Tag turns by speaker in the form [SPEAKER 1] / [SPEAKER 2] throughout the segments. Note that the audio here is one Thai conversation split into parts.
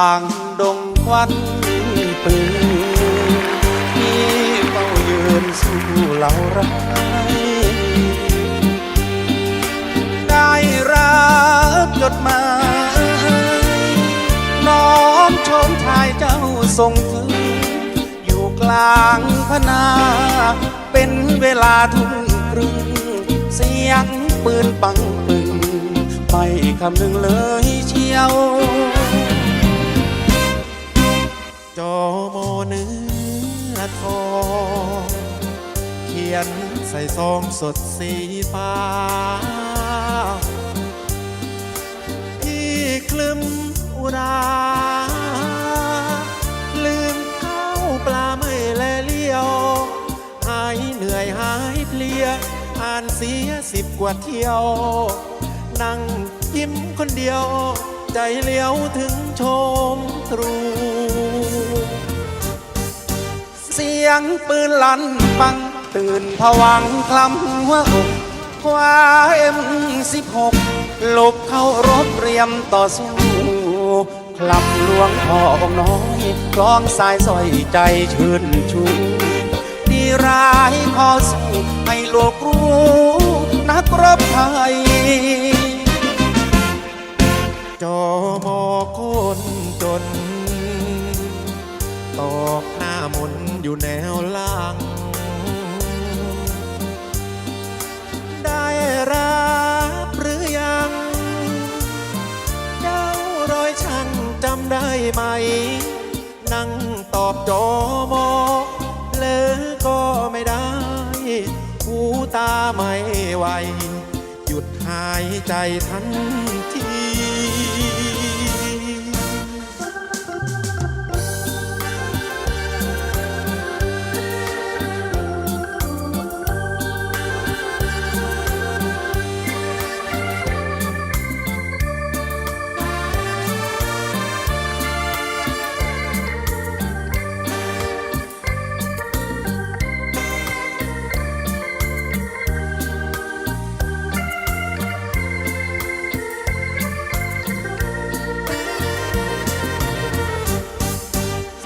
[SPEAKER 1] างดงควันปืนที่เฝ้ายืนสู้เหล่าร้ายได้รับจดหมายน้อมชมชายเจ้าทรงถึงอยู่กลางพนาเป็นเวลาทุ่มครึ่งเสียงปืนปังปึงไม่คำนึงเลยเชียว
[SPEAKER 2] จอมเนื้อทองเขียนใส่ซองสดสีฟ้า พี่คลึมอุราลืมข้าวปลาไม่แลเลี้ยว หายเหนื่อยหายเพลีย อ่านเสียสิบกว่าเที่ยว นั่งยิ้มคนเดียว ใจเลี้ยวถึงชมตรู
[SPEAKER 1] เสียงปืนลั่นปัง ตื่นผวังคลำหัวอกคว้าเอ็มสิบหกหลบเข้ารบเตรียมต่อสู้คลำลวงพ่อของน้อยคล้องสายสร้อยใจชื่นชูดีร้ายขอสู้ให้โลกรู้นักรบไทย
[SPEAKER 2] ตอกหน้ามนอยู่แนวล่าง ได้รับหรือยังเจ้ารอยช่างจำได้ไหม นั่งตอบจอมอเลอก็ไม่ได้ หูตาไม่ไหว หยุดหายใจทันที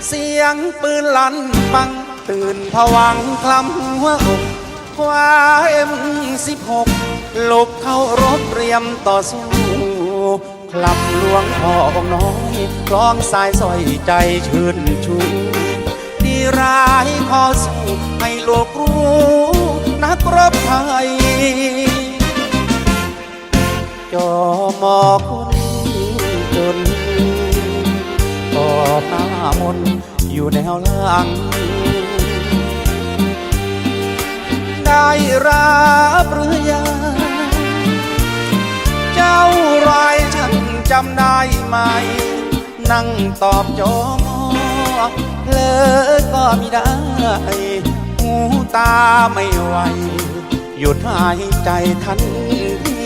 [SPEAKER 1] เสียงปืนลั่นปัง ตื่นผวังคลำหัวอกคว้าเอ็มสิบหกหลบเข้ารบเตรียมต่อสู้คลำลวงพ่อของน้อยคล้องสายสร้อยใจชื่นชูดีร้ายขอสู้ให้โลกรู้นักรบไทยจอมอคนจนตอบหน้ามน อยู่แนวหลัง ได้รับหรือยังเจ้ารายฉันจำได้ไหม นั่งตอบจอมอเพลอก็ไม่ได้ หูตาไม่ไหวหยุดหายใจทันที